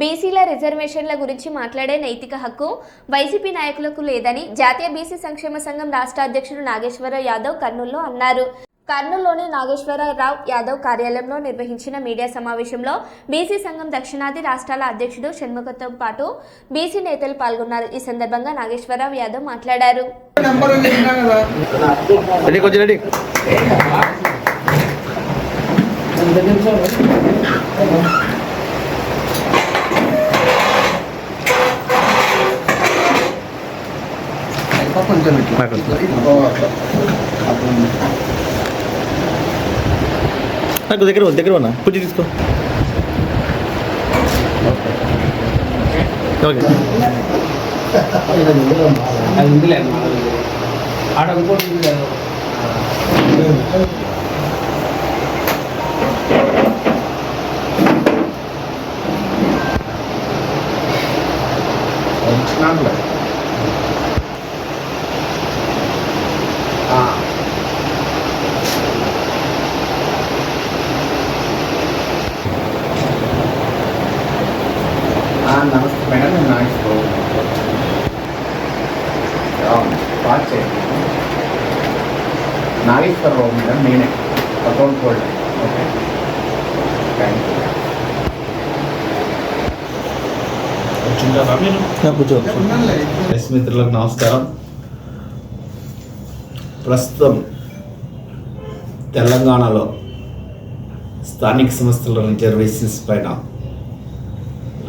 బీసీల రిజర్వేషన్ల గురించి మాట్లాడే నైతిక హక్కు వైసీపీ నాయకులకు లేదని జాతీయ బీసీ సంక్షేమ సంఘం రాష్ట్ర అధ్యక్షుడు నాగేశ్వరరావు యాదవ్ కర్నూలులో అన్నారు. కర్నూలులోని నాగేశ్వరరావు యాదవ్ కార్యాలయంలో నిర్వహించిన మీడియా సమావేశంలో బీసీ సంఘం దక్షిణాది రాష్ట్రాల అధ్యక్షుడు షణ్ముఖతో పాటు బీసీ నేతలు పాల్గొన్నారు. ఈ సందర్భంగా నాగేశ్వరరావు యాదవ్ మాట్లాడారు. కొంచెం ఇట్లా. నాకు. దగ్గర దగ్గర ఉన్నా కుర్చీ తీసుకో ఓకే ఆడ. వచ్చినాంలే. ఆ. ఆ, నమస్తే మేడం నేను అవును పాస్ చేయండి నాగేశ్వరరావు మేడం నేనే account holder okay thank you press మిత్రులకు నమస్కారం. ప్రస్తుతం తెలంగాణలో స్థానిక సంస్థల రిజర్వేషన్స్ పైన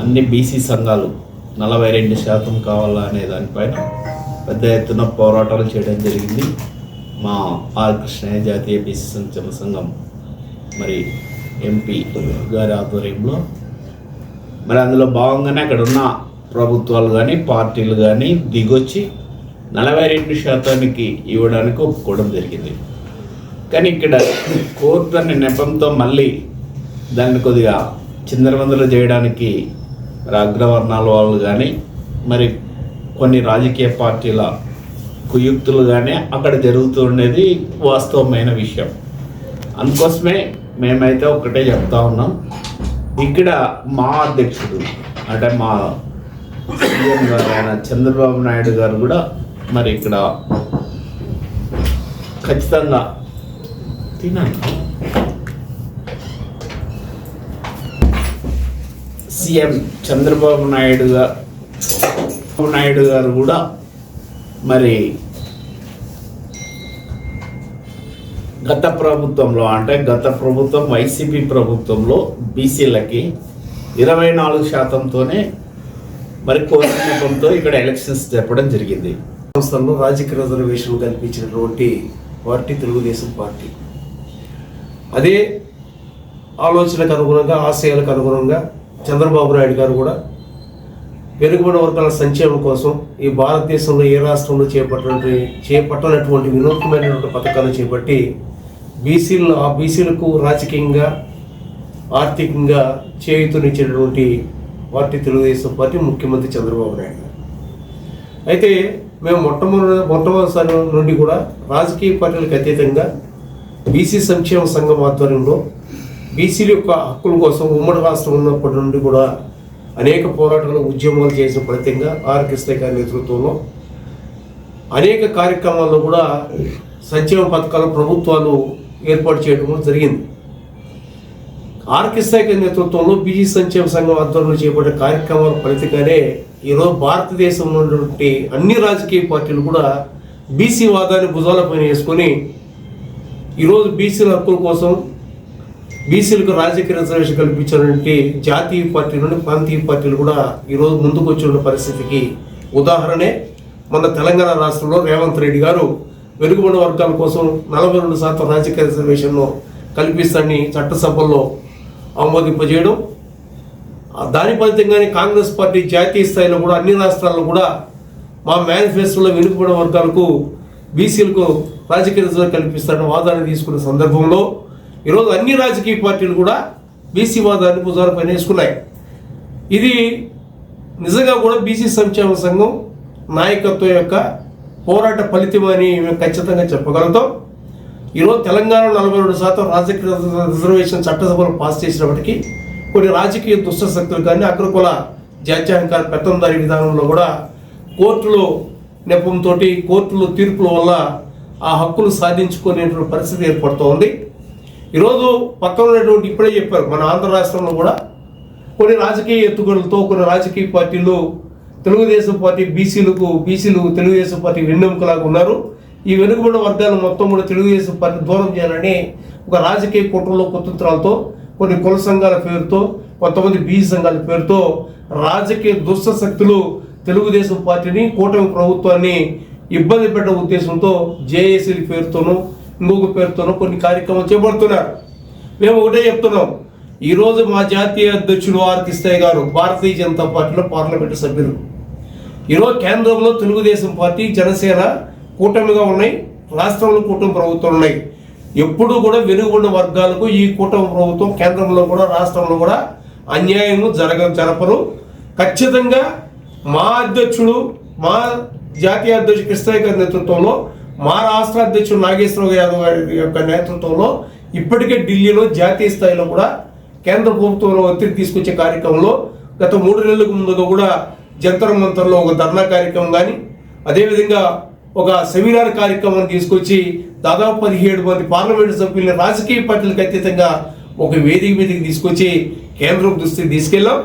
అన్ని బీసీ సంఘాలు నలభై రెండు శాతం కావాలా అనే దానిపైన పెద్ద ఎత్తున పోరాటాలు చేయడం జరిగింది. మా ఆర్ కృష్ణయ్య జాతీయ బీసీ సంక్షేమ సంఘం మరి ఎంపీ గారి ఆధ్వర్యంలో. మరి అందులో భాగంగానే అక్కడ ఉన్న ప్రభుత్వాలు కానీ పార్టీలు కానీ దిగొచ్చి నలభై రెండు శాతానికి ఇవ్వడానికి ఒప్పుకోవడం జరిగింది. కానీ ఇక్కడ కోర్టు అనే నెపంతో మళ్ళీ దాన్ని కొద్దిగా చిందరవందలు చేయడానికి మరి అగ్రవర్ణాల వాళ్ళు కానీ మరి కొన్ని రాజకీయ పార్టీల కుయుక్తులు కానీ అక్కడ జరుగుతూ ఉండేది వాస్తవమైన విషయం. అందుకోసమే మేమైతే ఒకటే చెప్తా ఉన్నాం. ఇక్కడ మా అధ్యక్షుడు అంటే మా సీఎం గారు ఆయన చంద్రబాబు నాయుడు గారు కూడా మరి ఇక్కడ ఖచ్చితంగా తినాలి సీఎం చంద్రబాబు నాయుడు గారు నాయుడు గారు కూడా మరి గత ప్రభుత్వంలో అంటే గత ప్రభుత్వం వైసీపీ ప్రభుత్వంలో బీసీలకి ఇరవై నాలుగు శాతంతోనే మరి కోరికతో ఇక్కడ ఎలక్షన్స్ జరపడం జరిగింది. సంస్థల్లో రాజకీయ రిజర్వేషన్ కల్పించినటువంటి పార్టీ తెలుగుదేశం పార్టీ. అదే ఆలోచనకు అనుగుణంగా ఆశయాలకు అనుగుణంగా చంద్రబాబు నాయుడు గారు కూడా వెనుకబడిన వర్గాల సంక్షేమం కోసం ఈ భారతదేశంలో ఏ రాష్ట్రంలో చేపట్టినటువంటి చేపట్టనటువంటి వినూత్నమైనటువంటి పథకాలను చేపట్టి బీసీలను ఆ బీసీలకు రాజకీయంగా ఆర్థికంగా చేయూతనిచ్చినటువంటి పార్టీ తెలుగుదేశం పార్టీ ముఖ్యమంత్రి చంద్రబాబు నాయుడు గారు. అయితే మేము మొట్టమొదటి మొట్టమొదటిసారి నుండి కూడా రాజకీయ పార్టీలకు అతీతంగా బీసీ సంక్షేమ సంఘం ఆధ్వర్యంలో బీసీల యొక్క హక్కుల కోసం ఉమ్మడి రాష్ట్రం ఉన్నప్పటి నుండి కూడా అనేక పోరాటాలు ఉద్యమాలు చేసిన ఫలితంగా ఆర్ కృష్ణ గారి నేతృత్వంలో అనేక కార్యక్రమాల్లో కూడా సంక్షేమ పథకాలు ప్రభుత్వాలు ఏర్పాటు చేయడం జరిగింది. ఆర్ కృష్ణ గారి నేతృత్వంలో బీసీ సంక్షేమ సంఘం ఆధ్వర్యంలో చేపట్టే కార్యక్రమాల ఫలితంగానే ఈరోజు భారతదేశంలో ఉన్నటువంటి అన్ని రాజకీయ పార్టీలు కూడా బీసీ వాదాన్ని భుజాలపైన వేసుకొని ఈరోజు బీసీల హక్కుల కోసం బీసీలకు రాజకీయ రిజర్వేషన్ కల్పించినటువంటి జాతీయ పార్టీ నుండి ప్రాంతీయ పార్టీలు కూడా ఈరోజు ముందుకు వచ్చిన పరిస్థితికి ఉదాహరణే మన తెలంగాణ రాష్ట్రంలో రేవంత్ రెడ్డి గారు వెలుగుబడిన వర్గాల కోసం నలభై రెండు శాతం రాజకీయ రిజర్వేషన్ను కల్పిస్తాన్ని చట్టసభల్లో ఆమోదింపజేయడం. దాని ఫలితంగానే కాంగ్రెస్ పార్టీ జాతీయ స్థాయిలో కూడా అన్ని రాష్ట్రాల్లో కూడా మా మేనిఫెస్టోలో వెనుకబడిన వర్గాలకు బీసీలకు రాజకీయ రిజర్వ్ కల్పిస్తారని వాదన తీసుకున్న సందర్భంలో ఈరోజు అన్ని రాజకీయ పార్టీలు కూడా బీసీ వాదాన్ని భుజాలపైన వేసుకున్నాయి. ఇది నిజంగా కూడా బీసీ సంక్షేమ సంఘం నాయకత్వం యొక్క పోరాట ఫలితమని మేము ఖచ్చితంగా చెప్పగలుగుతాం. ఈరోజు తెలంగాణ నలభై రెండు శాతం రాజకీయ రిజర్వేషన్ చట్టసభలు పాస్ చేసినప్పటికీ కొన్ని రాజకీయ దుష్ట శక్తులు కానీ అగ్రకుల జాత్యాంకాల పెత్తందారి విధానంలో కూడా కోర్టులో నెపంతో కోర్టులో తీర్పుల వల్ల ఆ హక్కులు సాధించుకునేటువంటి పరిస్థితి ఏర్పడుతోంది. ఈరోజు పక్కన ఉన్నటువంటి ఇప్పుడే చెప్పారు మన ఆంధ్ర రాష్ట్రంలో కూడా కొన్ని రాజకీయ ఎత్తుగడలతో కొన్ని రాజకీయ పార్టీలు తెలుగుదేశం పార్టీ బీసీలకు బీసీలు తెలుగుదేశం పార్టీ వెన్నెముకలాగా ఉన్నారు. ఈ వెనుకబడిన వర్గాలు మొత్తం కూడా తెలుగుదేశం పార్టీ దూరం చేయాలని ఒక రాజకీయ కుట్రలో కుతంత్రాలతో కొన్ని కుల సంఘాల పేరుతో కొంతమంది బీసీ సంఘాల పేరుతో రాజకీయ దుష్ట శక్తులు తెలుగుదేశం పార్టీని కూటమి ప్రభుత్వాన్ని ఇబ్బంది పెట్టే ఉద్దేశంతో జేఏసీల పేరుతోనూ మూగు పేరుతోనో కొన్ని కార్యక్రమాలు చేపడుతున్నారు. మేము ఒకటే చెప్తున్నాం. ఈరోజు మా జాతీయ అధ్యక్షుడు ఆర్ గారు భారతీయ జనతా పార్టీలో పార్లమెంటు సభ్యులు. ఈరోజు కేంద్రంలో తెలుగుదేశం పార్టీ జనసేన కూటమిగా ఉన్నాయి. రాష్ట్రంలో కూటమి ప్రభుత్వం ఉన్నాయి. ఎప్పుడూ కూడా వెనుగున్న వర్గాలకు ఈ కూటమి ప్రభుత్వం కేంద్రంలో కూడా రాష్ట్రంలో కూడా అన్యాయం జరగ జరపరు. ఖచ్చితంగా మా అధ్యక్షుడు మా జాతీయ అధ్యక్షుడు కృష్ణయ్య గారి నేతృత్వంలో మా రాష్ట్ర అధ్యక్షుడు నాగేశ్వరరావు యాదవ్ గారి యొక్క నేతృత్వంలో ఇప్పటికే ఢిల్లీలో జాతీయ స్థాయిలో కూడా కేంద్ర ప్రభుత్వంలో ఒత్తిడి తీసుకొచ్చే కార్యక్రమంలో గత మూడు నెలలకు ముందుగా కూడా జంతర మంతర్లో ఒక ధర్నా కార్యక్రమం కానీ అదేవిధంగా ఒక సెమినార్ కార్యక్రమం తీసుకొచ్చి దాదాపు పదిహేడు మంది పార్లమెంటు సభ్యుల్ని రాజకీయ పార్టీలకు అతీతంగా ఒక వేదిక మీదకి తీసుకొచ్చి కేంద్రం దృష్టికి తీసుకెళ్ళాం.